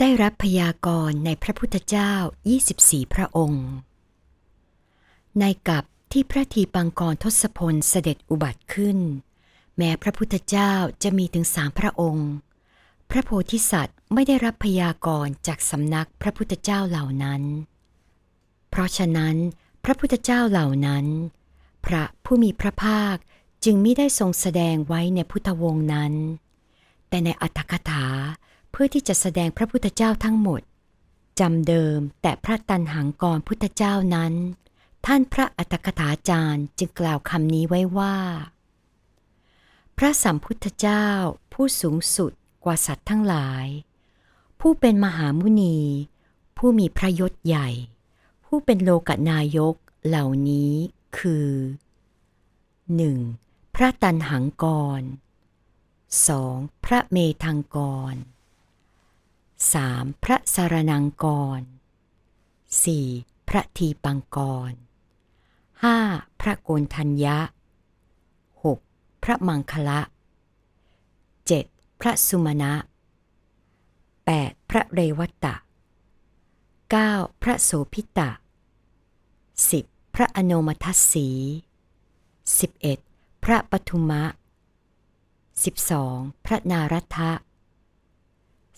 ได้รับพยากรณ์ในพระพุทธเจ้า 24 พระองค์ ในกับที่พระทีปังกรทศพลเสด็จอุบัติขึ้น แม้พระพุทธเจ้าจะมีถึงสามพระองค์ พระโพธิสัตว์ไม่ได้รับพยากรณ์จากสำนักพระพุทธเจ้าเหล่านั้น เพราะฉะนั้น พระพุทธเจ้าเหล่านั้น พระผู้มีพระภาคจึงไม่ได้ทรงแสดงไว้ในพุทธวงศ์นั้น แต่ในอัตถกถา เพื่อที่จะแสดงพระพุทธเจ้าทั้งหมดจำเดิมแต่พระตันหังกรพุทธเจ้านั้น ท่านพระอัตถกถาจารย์จึงกล่าวคำนี้ไว้ว่า พระสัมพุทธเจ้าผู้สูงสุดกว่าสัตว์ทั้งหลาย ผู้เป็นมหามุนี ผู้มีพระยศใหญ่ ผู้เป็นโลกนายกเหล่านี้คือ 1. พระตันหังกร 2. พระเมธังกร 3. พระสารนังกร 4. พระทีปังกร 5. พระโกนทัญญะ 6. พระมังคละ 7. พระสุมาณะ 8. พระเรวัตตะ 9. พระโสพิตะ 10. พระอโนมทัสสี 11. พระปทุมะ 12. พระนารัตะ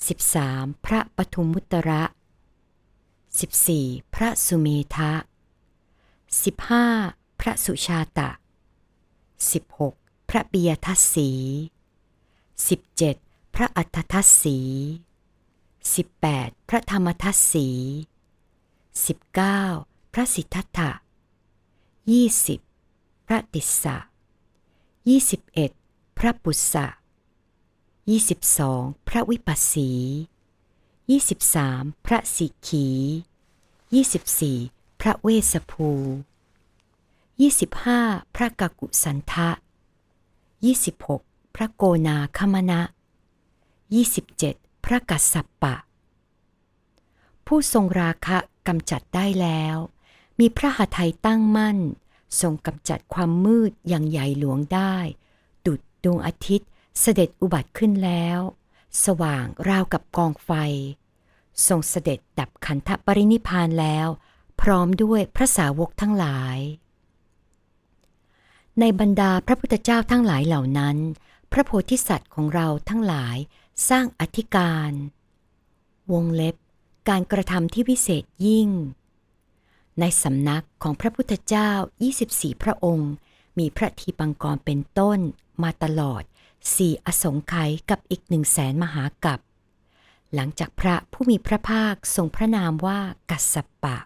13. พระปทุมมุตระ 14. พระสุเมทะ 15. พระสุชาตะ 16. พระปิยทัสสี 17. พระอัฏทัสสี 18. พระธรรมทัสสี 19. พระสิทธัตถะ 20. พระติสสะ 21. พระปุษสะ 22. พระวิปัสสี 23. พระสิกขี 24. พระเวสสภู 25. พระกกุสันทะ 26. พระโกนาคมณะ 27. พระกัสสปปะ ผู้ทรงราคะกำจัดได้แล้ว มีพระหทัยตั้งมั่น ทรงกำจัดความมืดอย่างใหญ่หลวงได้ ดุดดวงอาทิตย์ เสด็จอุบัติขึ้นแล้ว สว่างราวกับกองไฟ ทรงเสด็จดับขันธปรินิพานแล้ว พร้อมด้วยพระสาวกทั้งหลาย ในบรรดาพระพุทธเจ้าทั้งหลายเหล่านั้น พระโพธิสัตว์ของเราทั้งหลายสร้างอธิการ วงเล็บ การกระทำที่วิเศษยิ่ง ในสำนักของพระพุทธเจ้า 24 พระองค์ มีพระทีปังกรเป็นต้นมาตลอด สี่อสงไขยกับอีกหนึ่งแสนมหากับ หลังจากพระผู้มีพระภาคทรงพระนามว่ากัสสปะ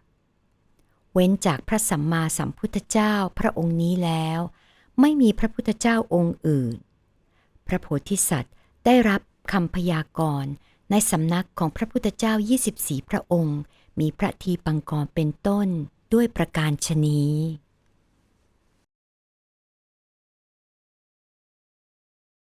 เว้นจากพระสัมมาสัมพุทธเจ้าพระองค์นี้แล้ว ไม่มีพระพุทธเจ้าองค์อื่น พระโพธิสัตว์ได้รับคำพยากรณ์ในสำนักของพระพุทธเจ้า 24 พระองค์ มีพระทีปังกรเป็นต้นด้วยประการชนี้